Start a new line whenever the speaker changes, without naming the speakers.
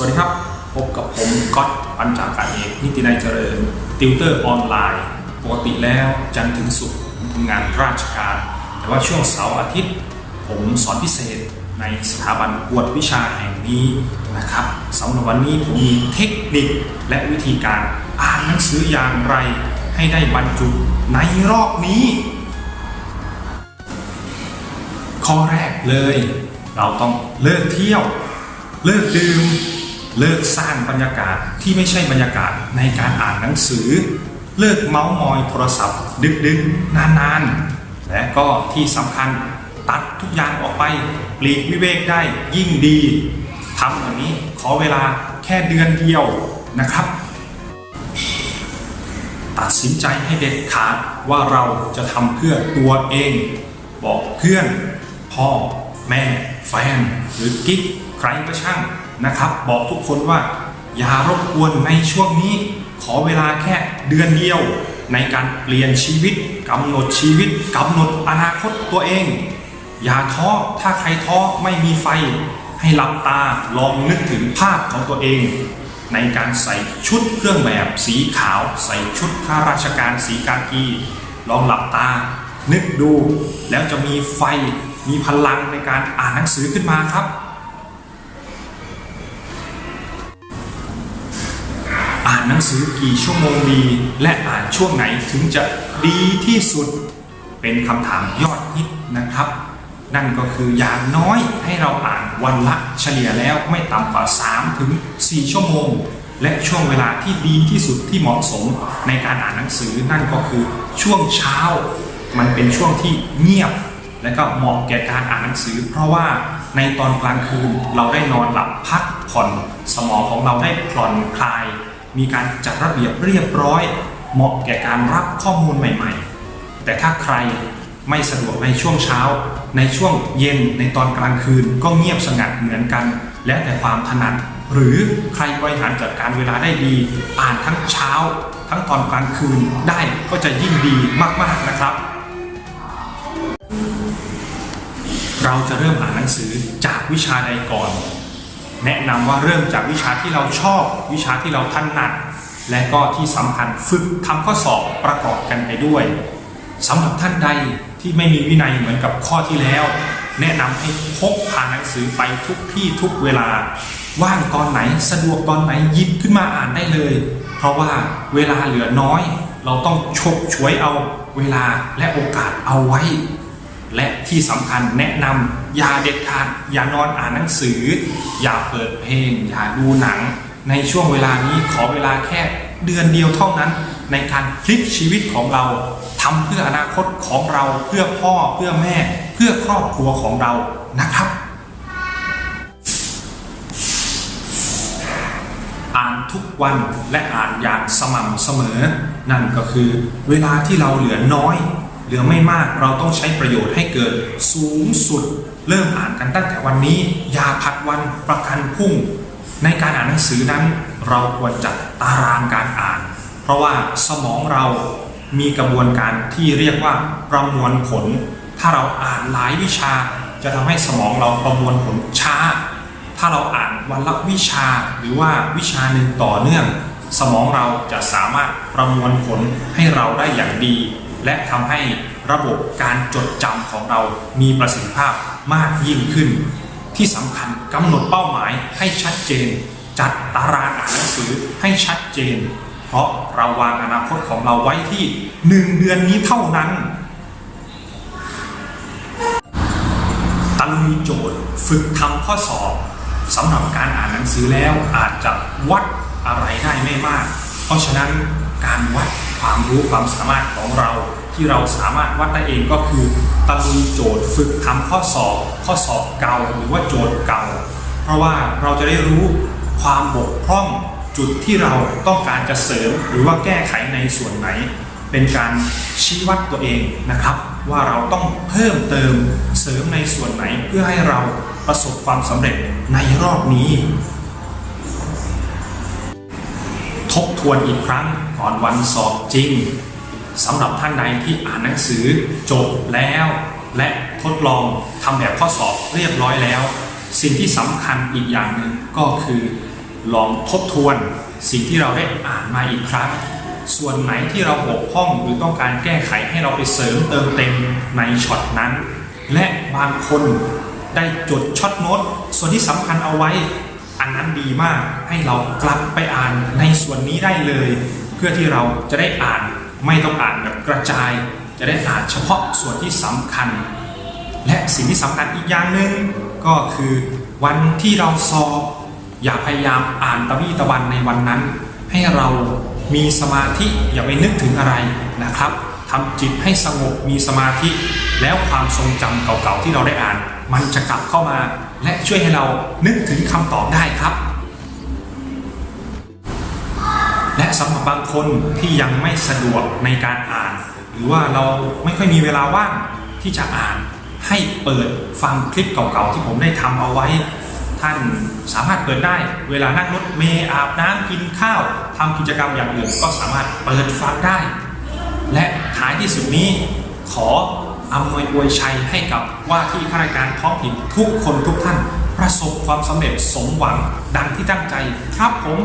วัสดีครับ พบกับผมก๊อตปัญจาการเอกนิตินัยเจริญ ติวเตอร์ออนไลน์ ปกติแล้วจันทร์ถึงศุกร์ผมทำงานราชการ แต่ว่าช่วงเสาร์อาทิตย์ ผมสอนพิเศษในสถาบันกวดวิชาแห่งนี้นะครับสำหรับวันนี้ผมมีเทคนิคและวิธีการอ่านหนังสืออย่างไร ให้ได้บรรจุในรอบนี้ ข้อแรกเลย เราต้องเลิกเที่ยวเลิกดื่ม เลิกสร้างบรรยากาศที่ไม่ใช่บรรยากาศในการอ่านหนังสือ เลิกเมาส์มอยโทรศัพท์ ดึกๆนานๆ และก็ที่สำคัญตัดทุกอย่างออกไปปลีกวิเวกได้ยิ่งดีทำแบบนี้ขอเวลาแค่เดือนเดียวนะครับ ตัดสินใจให้เด็ดขาดว่าเราจะทำเพื่อตัวเอง บอกเพื่อน พ่อ แม่ แฟน หรือกิ๊กใครก็ช่าง นะครับ บอกทุกคนว่าอย่ารบกวนในช่วงนี้ ขอเวลาแค่เดือนเดียว ในการเปลี่ยนชีวิตกำหนดชีวิตกำหนดอนาคตตัวเอง อย่าท้อถ้าใครท้อไม่มีไฟ ให้หลับตาลองนึกถึงภาพของตัวเอง ในการใส่ชุดเครื่องแบบสีขาว ใส่ชุดข้าราชการสีกากีลองหลับตา นึกดู แล้วจะมีไฟมีพลังในการอ่านหนังสือขึ้นมาครับ หนังสือกี่ชั่วโมงดี และอ่านช่วงไหนถึงจะดีที่สุด เป็นคำถามยอดฮิตนะครับ นั่นก็คืออย่างน้อยให้เราอ่านวันละเฉลี่ยแล้วไม่ต่ำกว่า 3 ถึง 4 ชั่วโมง และช่วงเวลาที่ดีที่สุดที่เหมาะสมในการอ่านหนังสือนั่นก็คือช่วงเช้า มันเป็นช่วงที่เงียบและก็เหมาะแก่การอ่านหนังสือ เพราะว่าในตอนกลางคืนเราได้นอนหลับพักผ่อน สมองของเราได้ผ่อนคลาย มีการจัดระเบียบเรียบร้อย เหมาะแก่การรับข้อมูลใหม่ ๆ แต่ถ้าใครไม่สะดวกในช่วงเช้า ในช่วงเย็นในตอนกลางคืนก็เงียบสงัดเหมือนกัน แล้วแต่ความถนัด หรือใครบริหารจัดการเวลาได้ดี อ่านทั้งเช้า ทั้งตอนกลางคืนได้ก็จะยิ่งดีมากๆนะครับ เราจะเริ่มอ่านหนังสือจากวิชาใดก่อน แนะนำว่าเริ่มจากวิชาที่เราชอบวิชาที่เราถนัด และก็ที่สำคัญฝึกทำข้อสอบประกอบกันไปด้วยสำหรับท่านใดที่ไม่มีวินัยเหมือนกับข้อที่แล้ว แนะนำให้พกพาหนังสือไปทุกที่ทุกเวลา ว่างตอนไหนสะดวกตอนไหนหยิบขึ้นมาอ่านได้เลย เพราะว่าเวลาเหลือน้อย เราต้องฉกฉวยเอาเวลาและโอกาสเอาไว้ และที่สำคัญแนะนำอย่าเด็ดขาดอย่านอนอ่านหนังสือ อย่าเปิดเพลง อย่าดูหนัง ในช่วงเวลานี้ขอเวลาแค่เดือนเดียวเท่านั้น ในการพลิกชีวิตของเราทำเพื่ออนาคตของเราเพื่อพ่อเพื่อแม่ เพื่อครอบครัวของเรานะครับ อ่านทุกวันและอ่านอย่างสม่ำเสมอ นั่นก็คือเวลาที่เราเหลือน้อย เหลือไม่มากเราต้องใช้ประโยชน์ให้เกิดสูงสุด เริ่มอ่านกันตั้งแต่วันนี้ อย่าผัดวันประกันพรุ่ง ในการอ่านหนังสือนั้น เราควรจัดตารางการอ่าน เพราะว่าสมองเรามีกระบวนการที่เรียกว่าประมวลผล ถ้าเราอ่านหลายวิชา จะทำให้สมองเราประมวลผลช้า ถ้าเราอ่านวันละวิชาหรือว่าวิชาหนึ่งต่อเนื่อง สมองเราจะสามารถประมวลผลให้เราได้อย่างดี และทำให้ระบบการจดจำของเรามีประสิทธิภาพมากยิ่งขึ้น ที่สำคัญกำหนดเป้าหมายให้ชัดเจน จัดตารางอ่านหนังสือให้ชัดเจน เพราะเราวางอนาคตของเราไว้ที่หนึ่งเดือนนี้เท่านั้นตะลุยโจทย์ฝึกทำข้อสอบสำหรับการอ่านหนังสือแล้วอาจจะวัดอะไรได้ไม่มาก เพราะฉะนั้นการวัด ความรู้ความสามารถของเรา ที่เราสามารถวัดได้เองก็คือตะลุยโจทย์ฝึกทำข้อสอบ ข้อสอบเก่าหรือว่าโจทย์เก่า เพราะว่าเราจะได้รู้ความบกพร่องจุดที่เราต้องการจะเสริมหรือว่าแก้ไขในส่วนไหน เป็นการชี้วัดตัวเองนะครับ ว่าเราต้องเพิ่มเติมเสริมในส่วนไหนเพื่อให้เราประสบความสำเร็จในรอบนี้ ทวนอีกครั้งก่อนวันสอบจริงสำหรับท่านใดที่อ่านหนังสือจบแล้ว และทดลองทำแบบข้อสอบเรียบร้อยแล้ว สิ่งที่สำคัญอีกอย่างหนึ่งก็คือ ลองทบทวนสิ่งที่เราได้อ่านมาอีกครั้งส่วนไหนที่เราบกพร่องหรือต้องการแก้ไขให้เราไปเสริมเติมเต็มในช็อตนั้น และบางคนได้จดช็อตโน้ตส่วนที่สำคัญเอาไว้ อันนั้นดีมากให้เรากลับไปอ่านในส่วนนี้ได้เลย เพื่อที่เราจะได้อ่านไม่ต้องอ่านแบบกระจาย จะได้อ่านเฉพาะส่วนที่สำคัญ และสิ่งที่สำคัญอีกอย่างหนึ่งก็คือวันที่เราสอบ อย่าพยายามอ่านตะวี่ตะวันในวันนั้น ให้เรามีสมาธิอย่าไปนึกถึงอะไรนะครับทำจิตให้สงบมีสมาธิ แล้วความทรงจำเก่าๆที่เราได้อ่าน มันจะกลับเข้ามา และช่วยให้เรานึกถึงคำตอบได้ครับ และสำหรับบางคนที่ยังไม่สะดวกในการอ่าน หรือว่าเราไม่ค่อยมีเวลาว่างที่จะอ่านให้เปิดฟังคลิปเก่าๆที่ผมได้ทำเอาไว้ ท่านสามารถเปิดได้เวลานั่งรถเมล์อาบน้ำกินข้าวทำกิจกรรมอย่างอื่นก็สามารถเปิดฟังได้ และท้ายที่สุดนี้ขอ อำนวยอวยชัยให้กับว่าที่ข้าราชการท้องถิ่นทุกคนทุกท่าน ประสบความสำเร็จสมหวังดังที่ตั้งใจครับผม